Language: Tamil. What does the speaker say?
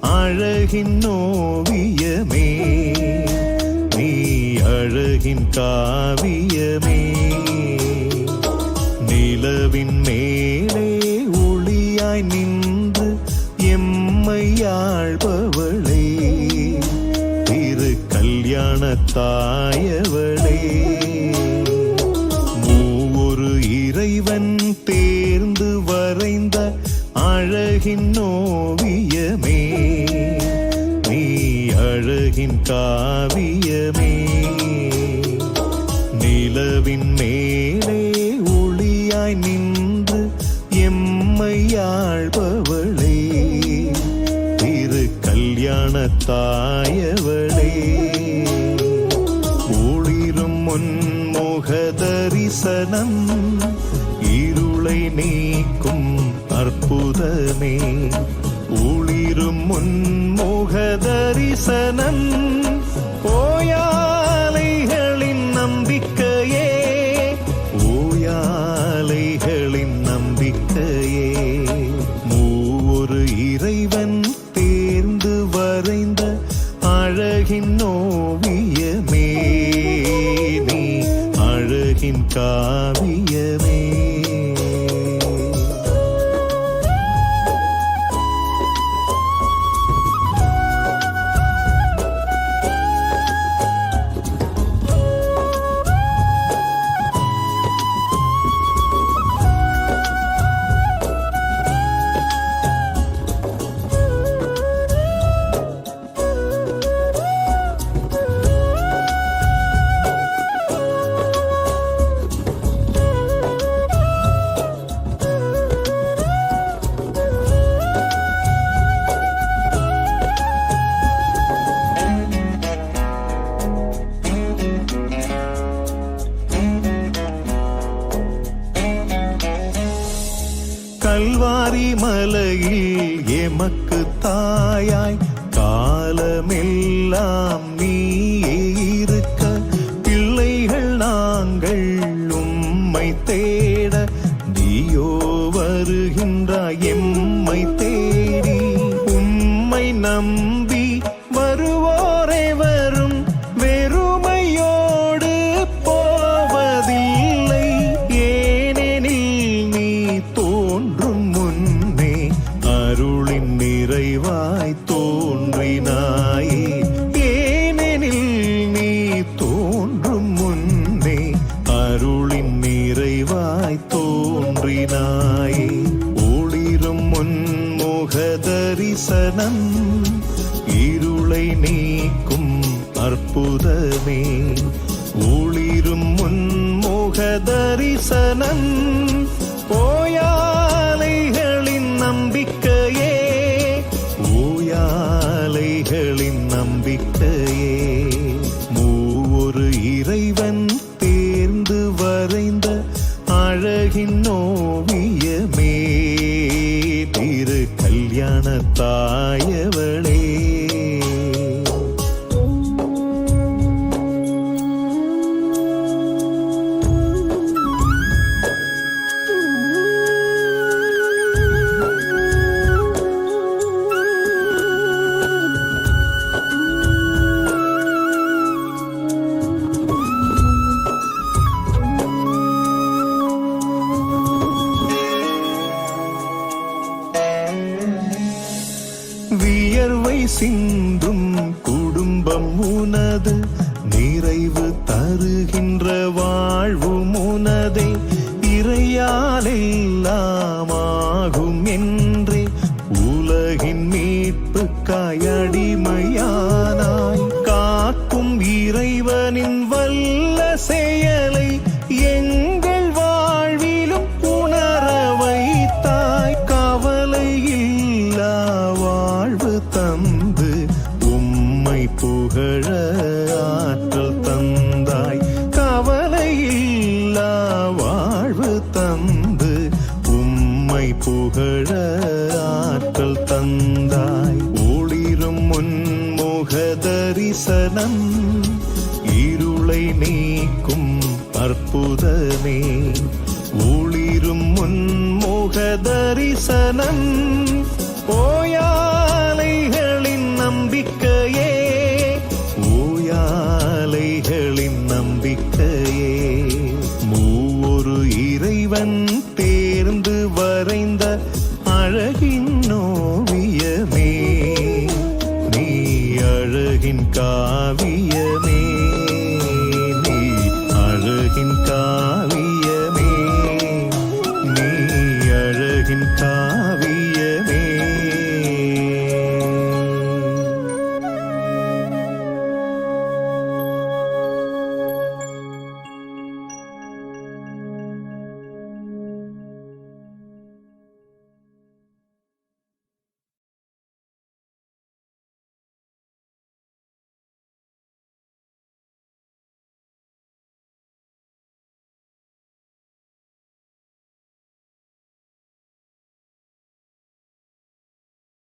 அழகின் ஓவியமே. நீ அழகின் காவியமே. நிலவின் மேலே ஒளியாய் நின்று எம்மையாழ்பவளே திரு கல்யாண தாயவளே மூவொரு இறைவன் காவியமே. நிலவின் மேலே ஒளியாய் நின்று எம்மையாழ்பவளே திரு கல்யாண தாயவளே ஒளிரும் முன்முக தரிசனம் இருளை நீக்கும் அற்புதமே. ஒளிரும் முன்முக தரிசனம் போயா மாரிமலையில் எமக்கு தாயாய் காலமெல்லாம் நீயே இருக்க. பிள்ளைகள் நாங்கள் உம்மை தேட. நீயோ வருகின்றாய் எம்மை தேடி. உம்மை நம்ப ஞானம் இருளை நீக்கும் அற்புதமே. ஒளிரும் முன்முக தரிசனம் ஓயாலைகளின் நம்பிக்கையே. ஓயாலைகளின் நம்பிக்கையே. மூவொரு இறைவன் தேர்ந்து வரைந்த அழகின் ஓவியமே கல்யாண தாயவளே. வியர்வை சிந்தும் குடும்பம் உனது நிறைவு தருகின்ற வாழ்வு முனதை இறையாலெல்லாம் ஆகும் என் தரிசனம் இருளை நீக்கும் அற்புதமே. ஒளிரும் முன்முக தரிசனம் ஓயா காவியமே நீ அழகின்